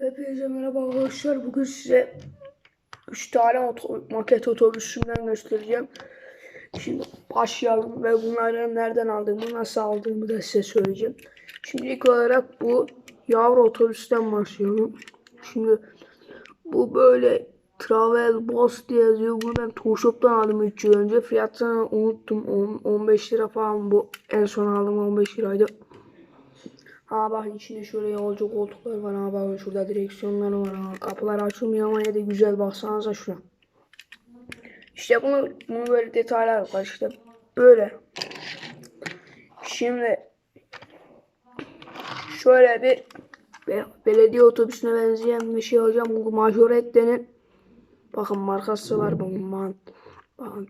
Hepinize merhaba arkadaşlar. Bugün size 3 tane oto- maket otobüsümden göstereceğim. Şimdi başlayalım ve bunları nereden aldığımı, nasıl aldığımı da size söyleyeceğim. Şimdi ilk olarak bu yavru otobüsten başlayalım. Şimdi bu böyle Travel Boss diye yazıyor. Bunu ben Toshop'tan aldım 3 yıl önce. Fiyatını unuttum. 10, 15 lira falan bu. En son aldığım 15 liraydı. Ha bakın içinde şöyle yolcu koltuklar var. Ha bakın şurada direksiyonları var. Ha, kapılar açılmıyor ama yine de güzel baksanıza şuna. İşte bunu, bunu böyle detaylar var işte. Böyle. Şimdi şöyle bir be- belediye otobüsüne benzeyen bir şey alacağım. Bu majorettenin bakın markası var bunun. Bakın.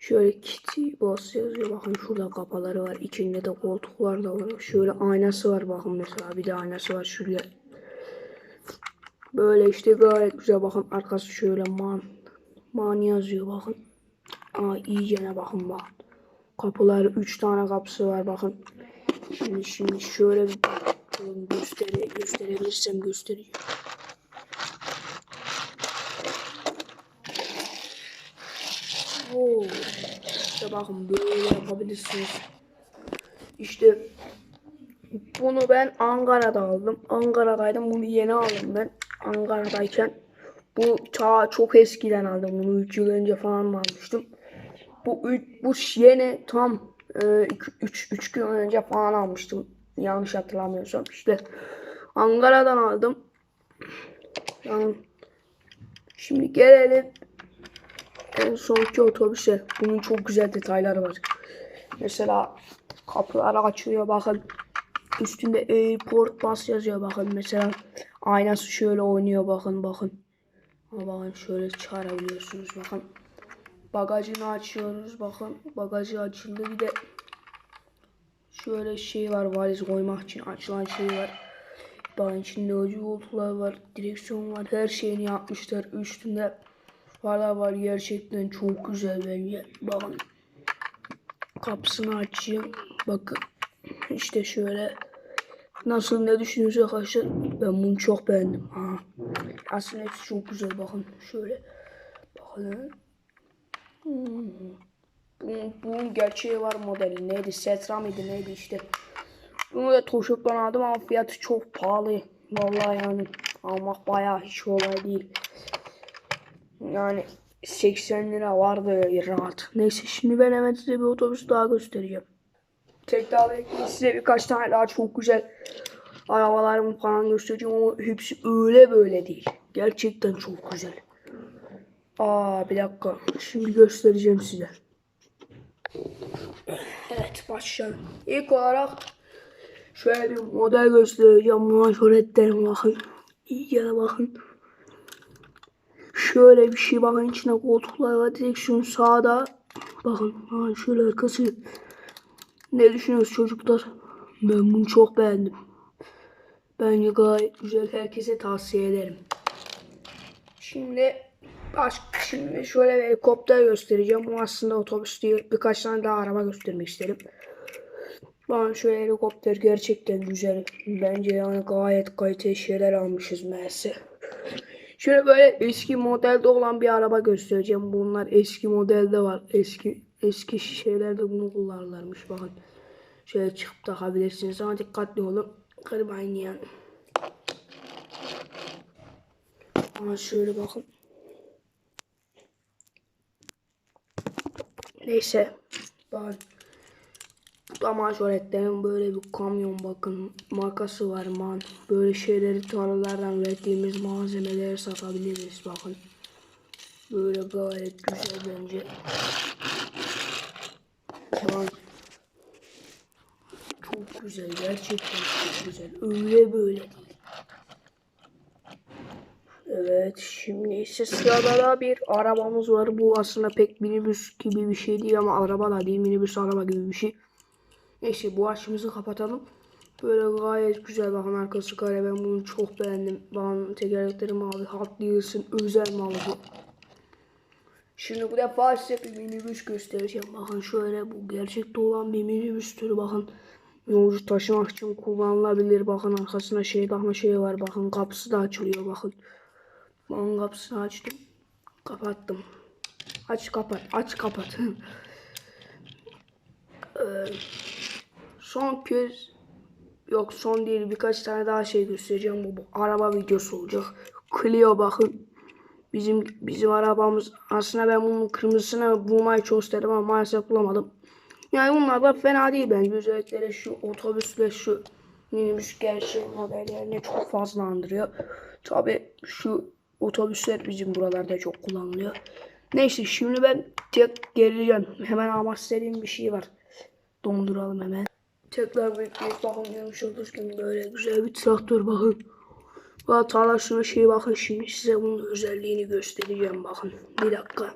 Şöyle Kitty Boss yazıyor. Bakın şurada kapaları var. İçinde de koltuklar da var. Şöyle aynası var bakın mesela. Bir de aynası var şuraya. Böyle işte gayet güzel. Bakın arkası şöyle man. Man yazıyor bakın. Aa iyicene bakın bakın. Kapıları 3 tane kapısı var bakın. Şimdi şimdi şöyle bir göstere, gösterebilirsem göstereyim. İşte bakın böyle yapabilirsiniz. İşte bunu ben Ankara'da aldım. Ankara'daydım. Bunu yeni aldım ben. Ankara'dayken. Bu ta çok eskiden aldım. Bunu 3 yıl önce falan almıştım. Bu bu yeni tam 3 3 gün önce falan almıştım. Yanlış hatırlamıyorsam. İşte Ankara'dan aldım. Yani şimdi gelelim en sonki otobüse. Bunun çok güzel detayları var. Mesela kapılar açılıyor bakın. Üstünde airport bus yazıyor bakın. Mesela aynası şöyle oynuyor bakın bakın. Bakın şöyle çağırabiliyorsunuz bakın. Bagajını açıyoruz bakın. Bagajı açıldı bir de şöyle şey var valiz koymak için açılan şey var. Bakın içinde yolcu koltuklar var. Direksiyon var. Her şeyini yapmışlar. Üstünde Valla var gerçekten çok güzel bence. Bakın. Kapısını açayım. Bakın. İşte şöyle. Nasıl ne düşünüyorsunuz arkadaşlar? Ben bunu çok beğendim. Ha. Aslında hepsi çok güzel. Bakın şöyle. Bakın. Hmm. Bunun, bunun gerçeği var modeli. Neydi? Setra mıydı? Neydi işte. Bunu da Toshop'tan aldım ama fiyatı çok pahalı. Vallahi yani almak bayağı hiç kolay değil. Yani 80 lira vardı rahat. Neyse şimdi ben hemen size bir otobüs daha göstereceğim. Tek bekleyin size birkaç tane daha çok güzel arabalarımı falan göstereceğim ama hepsi öyle böyle değil. Gerçekten çok güzel. Aa bir dakika. Şimdi göstereceğim size. Evet başlayalım. İlk olarak şöyle bir model göstereceğim. Majoretlerim bakın. İyice bakın. Şöyle bir şey bakın içine koltuklar var. Direksiyon sağda. Bakın ha, şöyle arkası. Ne düşünüyorsunuz çocuklar? Ben bunu çok beğendim. Bence gayet güzel. Herkese tavsiye ederim. Şimdi baş, şimdi şöyle bir helikopter göstereceğim. Bu aslında otobüs değil. Birkaç tane daha araba göstermek isterim. Ben şöyle helikopter gerçekten güzel. Bence yani gayet kaliteli şeyler almışız meğerse. Şöyle böyle eski modelde olan bir araba göstereceğim. Bunlar eski modelde var. Eski eski şeylerde bunu kullanırlarmış. Bakın. Şöyle çıkıp takabilirsiniz ama dikkatli olun. Kırmayın yani. Ama şöyle bakın. Neyse. Bakın. Amajoretlerin böyle bir kamyon bakın markası var man. Böyle şeyleri tarlalardan ürettiğimiz malzemeleri satabiliriz bakın. Böyle gayet güzel bence. Çok güzel gerçekten çok güzel. Öyle böyle. Evet şimdi ise sırada da bir arabamız var. Bu aslında pek minibüs gibi bir şey değil ama araba da değil minibüs araba gibi bir şey. Neyse bu açımızı kapatalım. Böyle gayet güzel bakın arkası kare ben bunu çok beğendim. Bakın tekerlekleri mavi Hot Wheels'ın özel malı. Şimdi bu defa size bir minibüs göstereceğim. Bakın şöyle bu gerçekte olan bir minibüs türü bakın. Yolcu taşımak için kullanılabilir. Bakın arkasında şey takma şey var. Bakın kapısı da açılıyor. Bakın. Bakın kapısını açtım. Kapattım. Aç kapat. Aç kapat. Ee, son kez yok son değil birkaç tane daha şey göstereceğim. Bu, bu araba videosu olacak. Clio bakın. Bizim bizim arabamız aslında ben bunun kırmızısını bulmayı çok istedim ama maalesef bulamadım. Yani bunlar da fena değil bence. Özellikle şu otobüsle şu minibüs gerçek modellerini çok fazla andırıyor. Tabi şu otobüsler bizim buralarda çok kullanılıyor. Neyse şimdi ben tek geleceğim. Hemen almak istediğim bir şey var. Donduralım hemen. Tekrar bekleyip bakın görmüş olurken böyle güzel bir traktör bakın. Valla tarla şuna şey bakın şimdi size bunun özelliğini göstereceğim bakın. Bir dakika.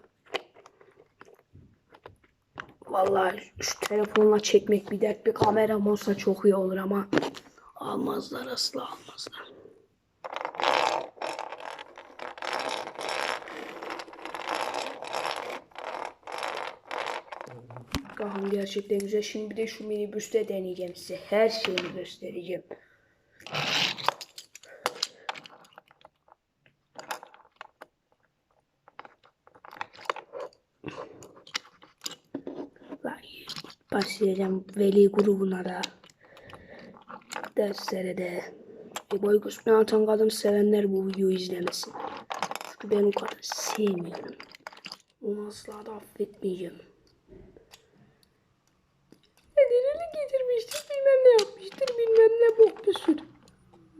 Vallahi şu telefonla çekmek bir dert bir kameram olsa çok iyi olur ama almazlar asla almazlar. Bakın gerçekten güzel. Şimdi bir de şu minibüste deneyeceğim size. Her şeyini göstereceğim. Başlayacağım veli grubuna da. Derslere de. E, boy kusmaya atan kadın sevenler bu videoyu izlemesin. Çünkü ben o kadar sevmiyorum. Onu asla da affetmeyeceğim. Getirmiştir bilmem ne yapmıştır bilmem ne bok bir sürü.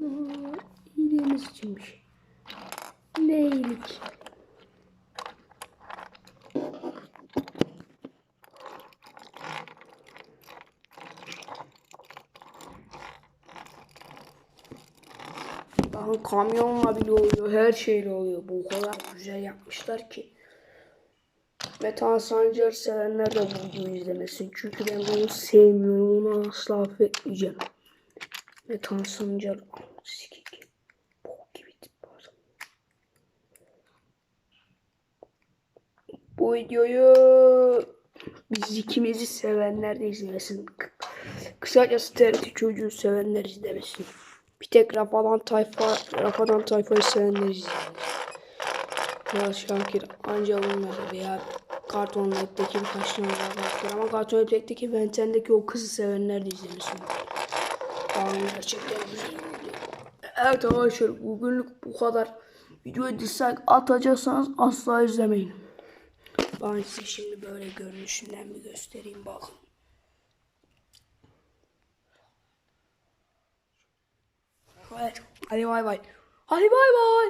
Aa, İyiliğimiz içinmiş. Ne iyilik. Bakın kamyonla bile oluyor, her şeyle oluyor. Bu kadar güzel yapmışlar ki. Metan Sancar sevenler de bu videoyu izlemesin. Çünkü ben bunu sevmiyorum. Onu asla affetmeyeceğim. Metan Sancar. Sikik. Bok gibi tip var. Bu videoyu biz ikimizi sevenler de izlemesin. Kısacası TRT çocuğu sevenler izlemesin. Bir tek Rafadan Tayfa, Rafadan Tayfa'yı sevenler izlesin. Kral Şakir anca bunları veya Karton Net'teki birkaç tane daha vardır. Ama Karton Net'teki Benten'deki o kızı sevenler de izlemesin. Tamam gerçekten güzel. Evet arkadaşlar bugünlük bu kadar. Videoya dislike atacaksanız asla izlemeyin. Ben size şimdi böyle görünüşünden bir göstereyim bakın. Evet. Hadi bay bay. Hadi bay bay.